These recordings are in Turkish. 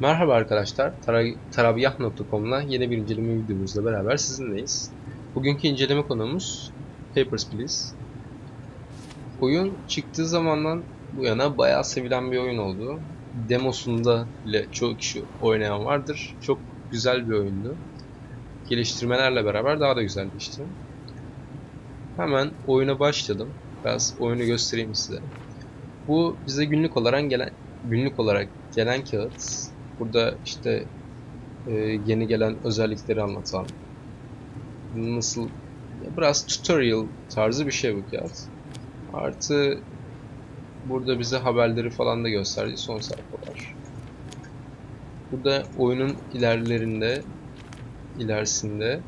Merhaba arkadaşlar, Tara- Tarabyah.com'la yeni bir inceleme videomuzla beraber sizinleyiz. Bugünkü inceleme konumuz Papers, Please. Oyun çıktığı zamandan bu yana bayağı sevilen bir oyun oldu. Demosunda bile çoğu kişi oynayan vardır. Çok güzel bir oyundu. Geliştirmelerle beraber daha da güzelleşti. Hemen oyuna başladım. Biraz oyunu göstereyim size. Bu bize günlük olarak gelen günlük olarak gelen kağıt Burada işte e, yeni gelen özellikleri anlatan nasıl biraz tutorial tarzı bir şey bu kağıt. Artı burada bize haberleri falan da gösterdiği son sayfalar. Burada oyunun ilerlerinde ilerisinde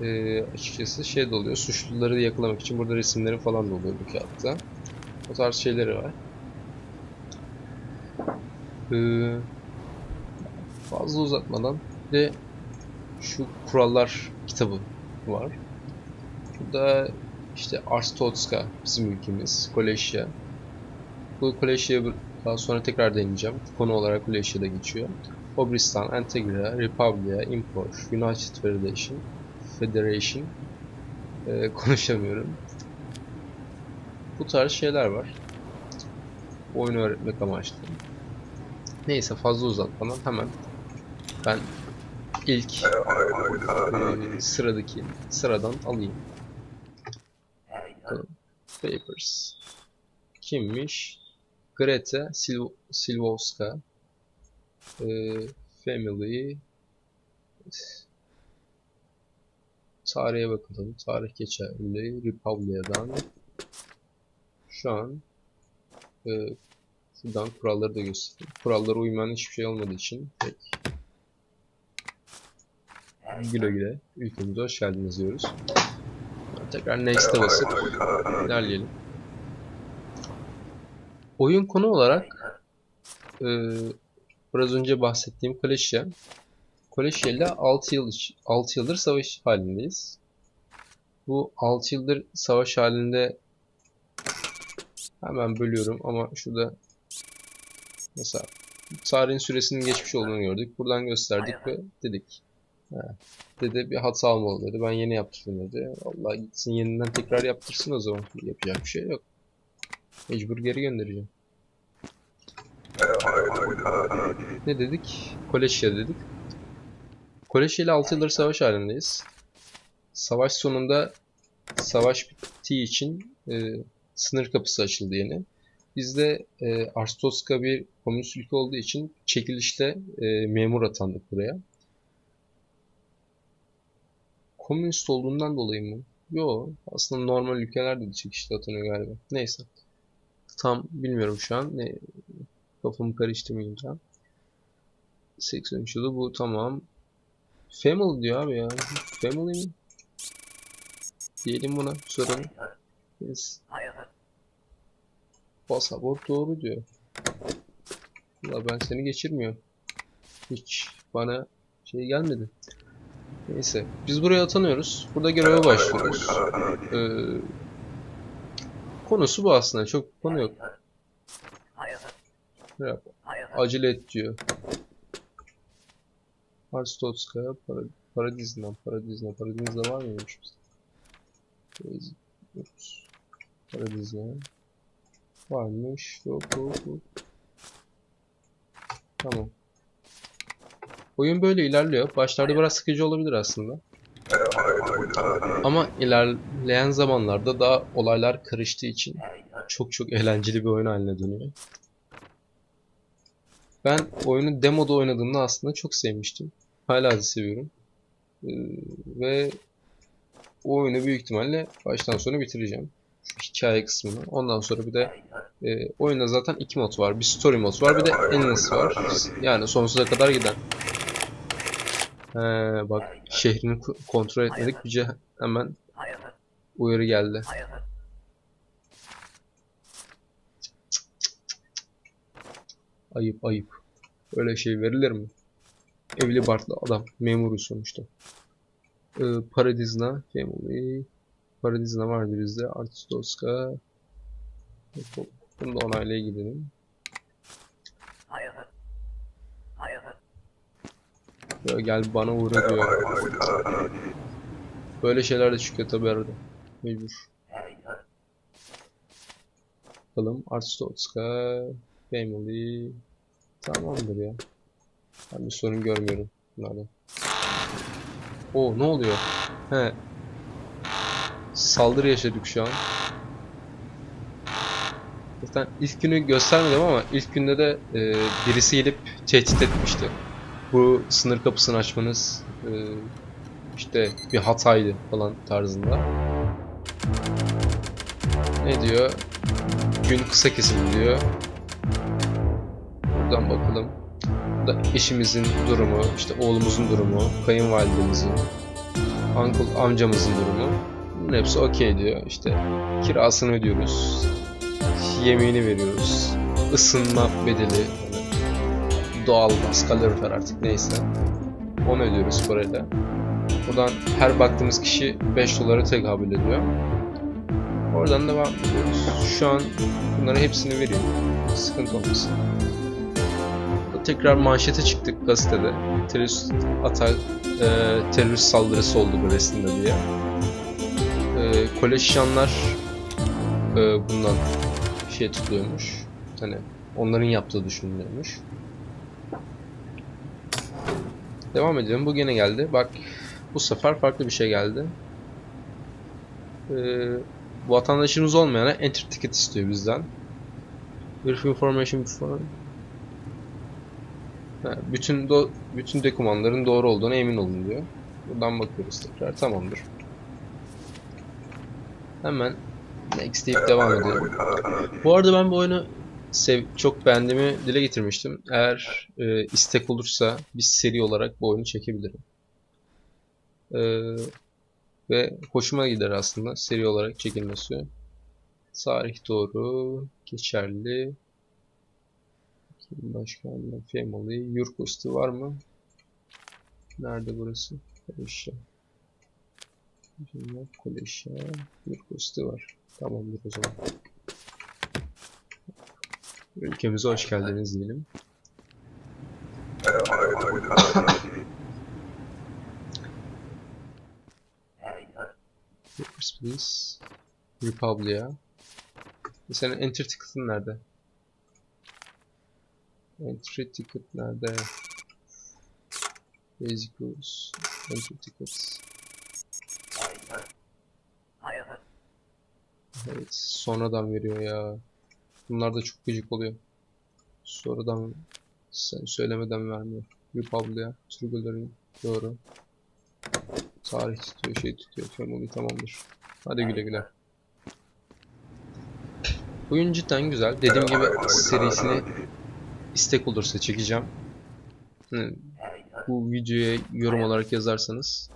e, açıkçası şey de oluyor. Suçluları yakalamak için burada resimleri falan da oluyor bu kağıtta. O tarz şeyleri var. Ee, fazla uzatmadan de şu kurallar kitabı var. Burada işte Arstotska bizim ülkemiz, Koleşya. Bu Koleşya'yı daha sonra tekrar deneyeceğim. Konu olarak Koleşya'da geçiyor. Obristan, Antegra, Republia, Impor, United Federation, Federation Ee, konuşamıyorum. Bu tarz şeyler var. Oyunu öğretmek amaçlı. Neyse fazla uzatmadan hemen ben ilk e, sıradaki sıradan alayım. Bakalım. Papers. Kimmiş? Grete Sil. E, family. Tarihe bakalım. Tarih geçerli. Republia'dan. Şu an e, Şuradan kuralları da göstereyim. Kurallara uymayan hiçbir şey olmadığı için pek güle güle ülkemize hoş geldiniz diyoruz. Tekrar Next'e basıp ilerleyelim. Oyun konu olarak e, biraz önce bahsettiğim Koleşya. Koleşya ile 6 yıl 6 yıldır savaş halindeyiz. Bu 6 yıldır savaş halinde hemen bölüyorum ama şurada Mesela tarihin süresinin geçmiş olduğunu gördük. Buradan gösterdik ve dedik. He. Dede bir hata olmalı dedi. Ben yeni yaptırdım dedi. Vallahi gitsin yeniden tekrar yaptırsın o zaman. Yapacak bir şey yok. Mecbur geri göndereceğim. Ne dedik? Koleşya dedik. Koleşya ile 6 yıldır savaş halindeyiz. Savaş sonunda savaş bittiği için e, sınır kapısı açıldı yeni. Bizde e, Arstoska bir komünist ülke olduğu için çekilişte e, memur atandık buraya. Komünist olduğundan dolayı mı? Yo, aslında normal ülkelerde de çekilişte atanıyor galiba. Neyse. Tam bilmiyorum şu an. Ne, kafamı karıştırmayacağım. 83 yılı bu tamam. Family diyor abi ya. Family mi? Diyelim buna soralım. Yes. Pasaport doğru diyor. Ya ben seni geçirmiyorum. Hiç bana şey gelmedi. Neyse. Biz buraya atanıyoruz. Burada göreve başlıyoruz. Ee, konusu bu aslında. Çok konu yok. Yap. Acele et diyor. Arstotskaya para, Paradiz'den Paradiz'den Paradiz'de var mıymış bizde? Paradiz'den Varmış. Yok yok yok. Tamam. Oyun böyle ilerliyor. Başlarda biraz sıkıcı olabilir aslında. Ama ilerleyen zamanlarda daha olaylar karıştığı için çok çok eğlenceli bir oyun haline dönüyor. Ben oyunu demoda oynadığımda aslında çok sevmiştim. Hala da seviyorum. Ee, ve o oyunu büyük ihtimalle baştan sona bitireceğim hikaye kısmını. Ondan sonra bir de e, oyunda zaten iki mod var. Bir story mod var bir de endless var. Yani sonsuza kadar giden. He, bak şehrini kontrol etmedik. Bize hemen uyarı geldi. Ayıp ayıp. Öyle şey verilir mi? Evli barklı adam. Memuru sonuçta. Ee, Paradizna, Family, Paradizna vardı bizde. Artistoska. Bunu da onaylaya gidelim. Böyle gel bana uğra diyor. Böyle şeyler de çıkıyor tabi arada. Mecbur. Bakalım Artstotska Family Tamamdır ya. Ben bir sorun görmüyorum bunlardan. Oo ne oluyor? He. Saldırı yaşadık şu an. Zaten ilk günü göstermedim ama ilk günde de e, birisi gelip tehdit etmişti. Bu sınır kapısını açmanız e, işte bir hataydı falan tarzında. Ne diyor? Gün kısa kesildi diyor. Buradan bakalım. Burada eşimizin durumu, işte oğlumuzun durumu, kayınvalidemizin, uncle amcamızın durumu. Bunun hepsi okey diyor. İşte kirasını ödüyoruz. Yemeğini veriyoruz. Isınma bedeli. Doğal gaz, kalorifer artık neyse. Onu ödüyoruz parayla. Buradan her baktığımız kişi 5 dolara tekabül ediyor. Oradan devam ediyoruz. Şu an bunların hepsini veriyorum. Sıkıntı olmasın. Tekrar manşete çıktık gazetede. Terörist atak, e, terörist saldırısı oldu Brest'inde diye. E, Kolejyanlar e, bundan şey tutuyormuş. Hani onların yaptığı düşünülüyormuş. Devam edelim. Bu gene geldi. Bak bu sefer farklı bir şey geldi. Ee, vatandaşımız olmayana enter ticket istiyor bizden. Verify information before. Bütün do bütün dokümanların doğru olduğuna emin olun diyor. Buradan bakıyoruz tekrar. Tamamdır. Hemen next deyip devam edelim. Bu arada ben bu oyunu sev çok beğendiğimi dile getirmiştim. Eğer e, istek olursa bir seri olarak bu oyunu çekebilirim. E, ve hoşuma gider aslında seri olarak çekilmesi. Tarih doğru, geçerli. Kim Başka Family, Yurkosti var mı? Nerede burası? Koleşya. Koleşya, Yurkosti var. Tamamdır o zaman. Ülkemize hoş geldiniz diyelim. Papers, please. Republic'a. Senin enter ticket'ın nerede? Entry ticket nerede? Basic rules. Entry tickets. Evet, sonradan veriyor ya. Bunlar da çok gıcık oluyor. Sonradan sen söylemeden vermiyor. Republic'a, Turguller'in doğru. Tarih tutuyor, şey tutuyor. Family tamamdır. Hadi güle güle. Oyun cidden güzel. Dediğim gibi serisini istek olursa çekeceğim. Bu videoya yorum olarak yazarsanız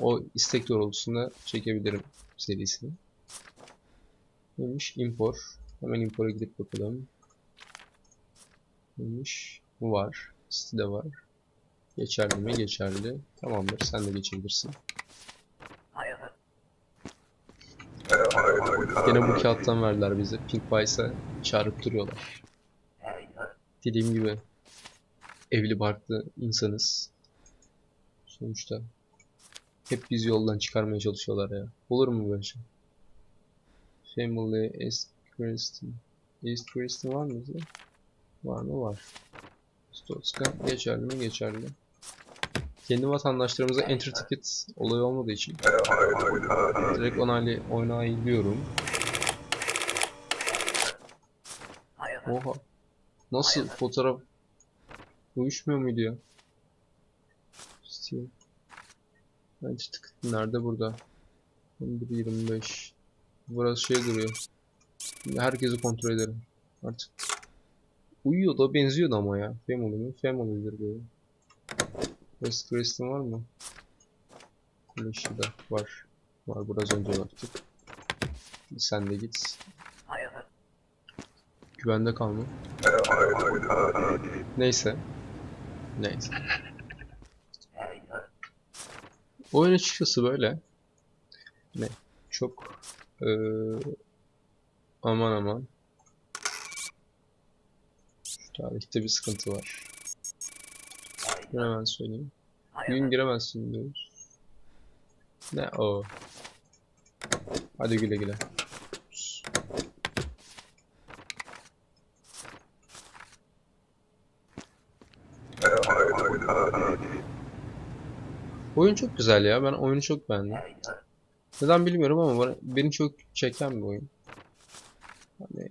o istek doğrultusunda çekebilirim serisini. Neymiş? Import. Hemen impor'a gidip bakalım. Neymiş? Var. Sitede var. Geçerli mi? Geçerli. Tamamdır. Sen de geçebilirsin. Yine bu kağıttan verdiler bize. Pink Vice'a çağırıp duruyorlar. Dediğim gibi evli barklı insanız. Sonuçta hep bizi yoldan çıkarmaya çalışıyorlar ya. Olur mu böyle şey? Family East Kristen. East Kristen var mı? Var mı? Var. Stotska geçerli mi? Geçerli. Kendi vatandaşlarımıza enter ticket olayı olmadığı için direkt onaylı onaylıyorum. Oha. Nasıl fotoğraf uyuşmuyor muydu ya? Enter ticket nerede burada? 11.25 Burası şey duruyor. Herkesi kontrol ederim. Artık. Uyuyor da benziyordu ama ya. Family mi? Family'dir bu. West Creston var mı? Kuleşi'de var. Var biraz önce baktık. Sen de git. Güvende kalma. Neyse. Neyse. Oyun açıkçası böyle. Ne? Çok eee, aman aman. Şu tarihte bir sıkıntı var. Bunu hemen söyleyeyim. Gün giremezsin diyoruz. Ne o? Hadi güle güle. Oyun çok güzel ya. Ben oyunu çok beğendim. Neden bilmiyorum ama bana, beni çok çeken bir oyun. Hani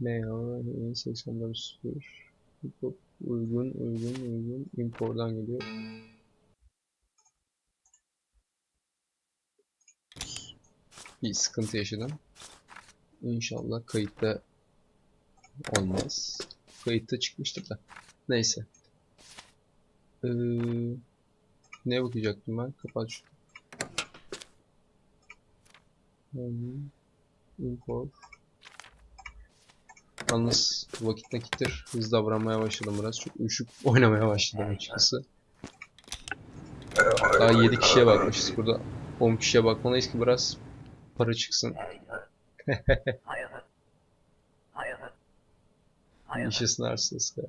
ne ya? 84 Çok uygun, uygun, uygun. Import'dan geliyor. Bir sıkıntı yaşadım. İnşallah kayıtta olmaz. Kayıtta çıkmıştır da. Neyse. Ee, neye bakacaktım ben? Kapat şunu. Import. Yalnız vakit nakittir. Hızlı davranmaya başladım biraz. Çok uyuşup oynamaya başladım açıkçası. Daha 7 kişiye bakmışız. Burada 10 kişiye bakmalıyız ki biraz para çıksın. İşesini arsız ya.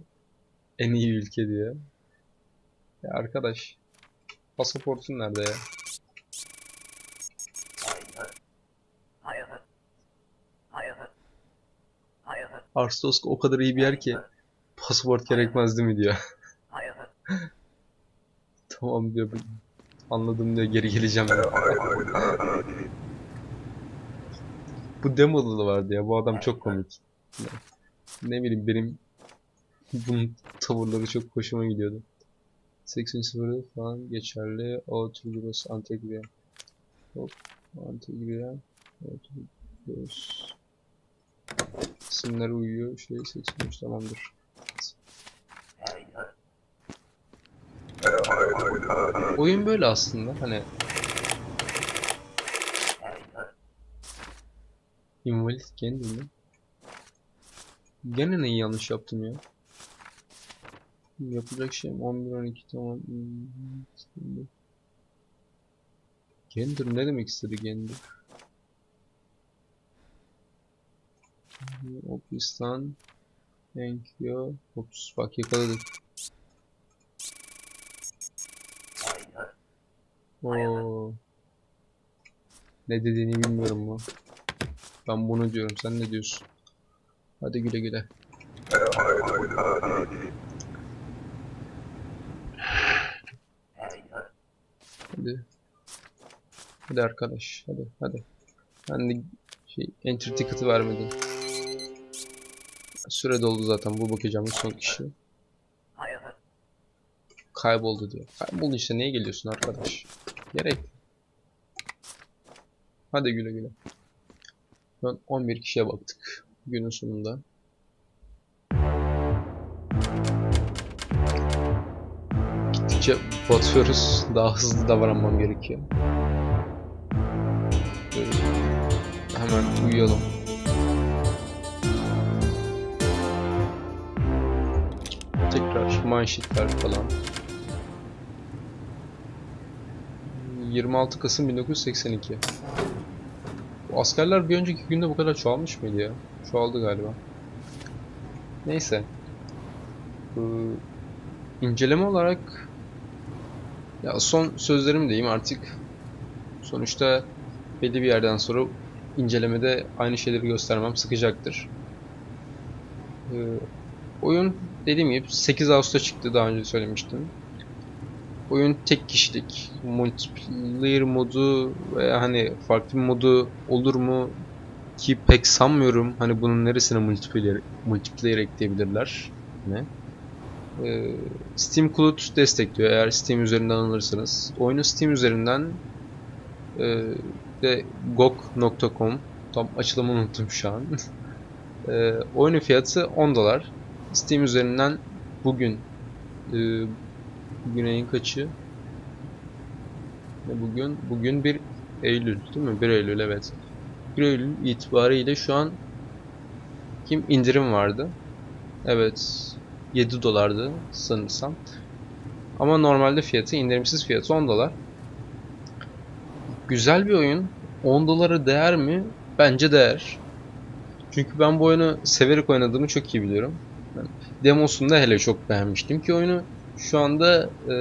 En iyi ülke diyor. Ya arkadaş. Pasaportun nerede ya? Arstos o kadar iyi bir yer ki pasaport gerekmez değil mi diyor. Tamam diyor. Anladım diyor geri geleceğim diyor. Bu demoda da vardı ya. Bu adam çok komik. Ne, bileyim benim bunun tavırları çok hoşuma gidiyordu. 80 falan geçerli. Autogros Antegria. Hop. Antegria. Autogros. İsimler uyuyor. Şey seçilmiş tamamdır. Oyun böyle aslında. Hani Invalid kendi mi? Gene neyi yanlış yaptım ya? Yapacak şeyim 11 12 tamam. Gender ne demek istedi Gender? Opistan Thank you. Ops bak yakaladık. Oo. Ne dediğini bilmiyorum bu. Ben bunu diyorum. Sen ne diyorsun? Hadi güle güle. Hadi. Hadi arkadaş. Hadi hadi. Ben de şey enter ticket'ı vermedin. Süre doldu zaten. Bu bakacağım son kişi. Kayboldu diyor. Kayboldu işte. Niye geliyorsun arkadaş? Gerek. Hadi güle güle. An 11 kişiye baktık. Günün sonunda. Gittikçe batıyoruz. Daha hızlı davranmam gerekiyor. Böyle hemen uyuyalım. Tekrar manşetler falan. 26 Kasım 1982. Bu askerler bir önceki günde bu kadar çoğalmış mıydı ya? Çoğaldı galiba. Neyse. Ee, inceleme olarak ya son sözlerim diyeyim artık. Sonuçta belli bir yerden sonra incelemede aynı şeyleri göstermem sıkacaktır. Ee, oyun dediğim gibi 8 Ağustos çıktı daha önce söylemiştim. Oyun tek kişilik. Multiplayer modu veya hani farklı bir modu olur mu ki pek sanmıyorum. Hani bunun neresine multiplayer, multiplayer ekleyebilirler. Ne? Ee, Steam Cloud destekliyor eğer Steam üzerinden alırsanız. Oyunu Steam üzerinden e, de gog.com tam açılımı unuttum şu an. e, oyunun fiyatı 10 dolar. Steam üzerinden bugün e, bugün ayın kaçı? Bugün? Bugün 1 Eylül değil mi? 1 Eylül evet. 1 Eylül itibariyle şu an kim indirim vardı? Evet. 7 dolardı sanırsam. Ama normalde fiyatı, indirimsiz fiyatı 10 dolar. Güzel bir oyun. 10 dolara değer mi? Bence değer. Çünkü ben bu oyunu severek oynadığımı çok iyi biliyorum. Yani demosunda hele çok beğenmiştim ki oyunu şu anda e,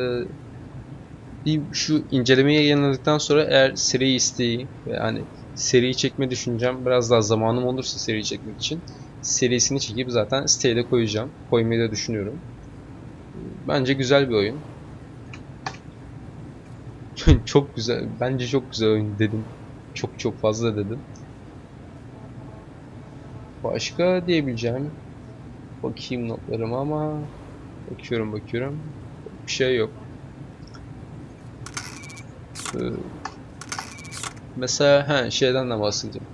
bir şu incelemeyi yayınladıktan sonra eğer seri isteği ve hani seriyi çekme düşüncem biraz daha zamanım olursa seriyi çekmek için serisini çekip zaten siteye de koyacağım. Koymayı da düşünüyorum. Bence güzel bir oyun. çok güzel. Bence çok güzel oyun dedim. Çok çok fazla dedim. Başka diyebileceğim. Bakayım notlarıma ama bakıyorum bakıyorum. Bir şey yok. Ee, mesela he, şeyden de bahsedeyim.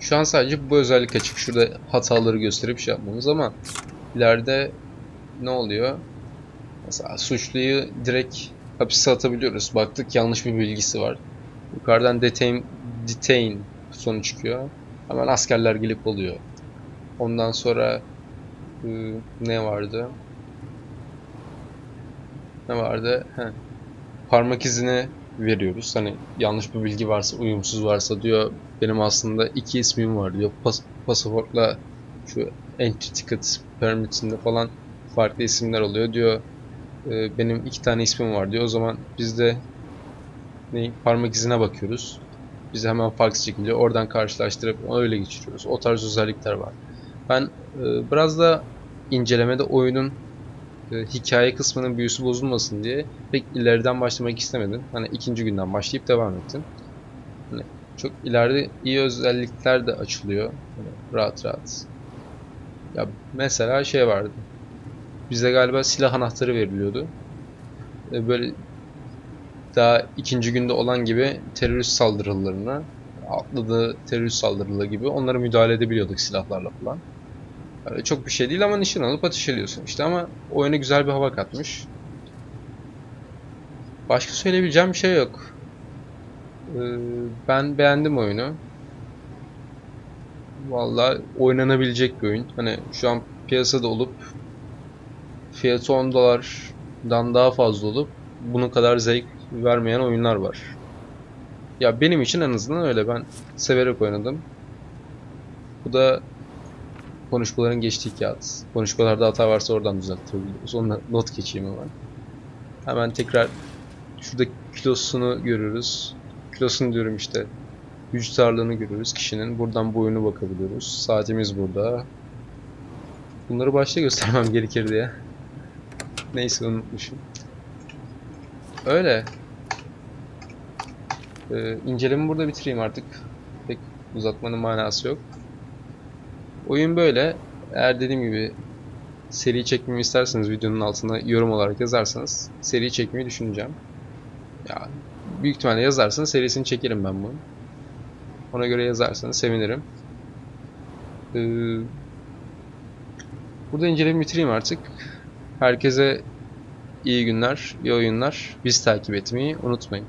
Şu an sadece bu özellik açık. Şurada hataları gösterip şey yapmamız ama ileride ne oluyor? Mesela suçluyu direkt hapise atabiliyoruz. Baktık yanlış bir bilgisi var. Yukarıdan detain, detain sonu çıkıyor. Hemen askerler gelip oluyor. Ondan sonra e, ne vardı? Ne vardı? Heh. Parmak izini veriyoruz. Hani yanlış bir bilgi varsa, uyumsuz varsa diyor benim aslında iki ismim var diyor. Pas pasaportla şu entry ticket permit'inde falan farklı isimler oluyor diyor. E, benim iki tane ismim var diyor. O zaman biz de ne, parmak izine bakıyoruz. Bize hemen fax çekiliyor. Oradan karşılaştırıp öyle geçiriyoruz. O tarz özellikler var. Ben biraz da incelemede oyunun e, hikaye kısmının büyüsü bozulmasın diye pek ileriden başlamak istemedim. Hani ikinci günden başlayıp devam ettim. Hani çok ileride iyi özellikler de açılıyor. Hani rahat rahat. Ya mesela şey vardı. Bize galiba silah anahtarı veriliyordu. E, böyle daha ikinci günde olan gibi terörist saldırılarına atladığı terörist saldırıları gibi onlara müdahale edebiliyorduk silahlarla falan. Çok bir şey değil ama nişan alıp ateş ediyorsun işte ama oyuna güzel bir hava katmış. Başka söyleyebileceğim bir şey yok. Ee, ben beğendim oyunu. Vallahi oynanabilecek bir oyun. Hani şu an piyasada olup fiyatı 10 dolardan daha fazla olup bunun kadar zevk vermeyen oyunlar var. Ya benim için en azından öyle. Ben severek oynadım. Bu da konuşmaların geçtiği kağıt. Konuşmalarda hata varsa oradan düzeltebiliriz. Onunla not geçeyim hemen. Hemen tekrar şurada kilosunu görüyoruz. Kilosunu diyorum işte. Vücut ağırlığını görüyoruz kişinin. Buradan boyunu bakabiliyoruz. Saatimiz burada. Bunları başta göstermem gerekir diye. Neyse unutmuşum. Öyle. Ee, incelemi burada bitireyim artık. Pek uzatmanın manası yok. Oyun böyle. Eğer dediğim gibi seri çekmemi isterseniz videonun altına yorum olarak yazarsanız seri çekmeyi düşüneceğim. Ya büyük ihtimalle yazarsanız serisini çekerim ben bunu. Ona göre yazarsanız sevinirim. Ee, burada incelemi bitireyim artık. Herkese iyi günler, iyi oyunlar. Biz takip etmeyi unutmayın.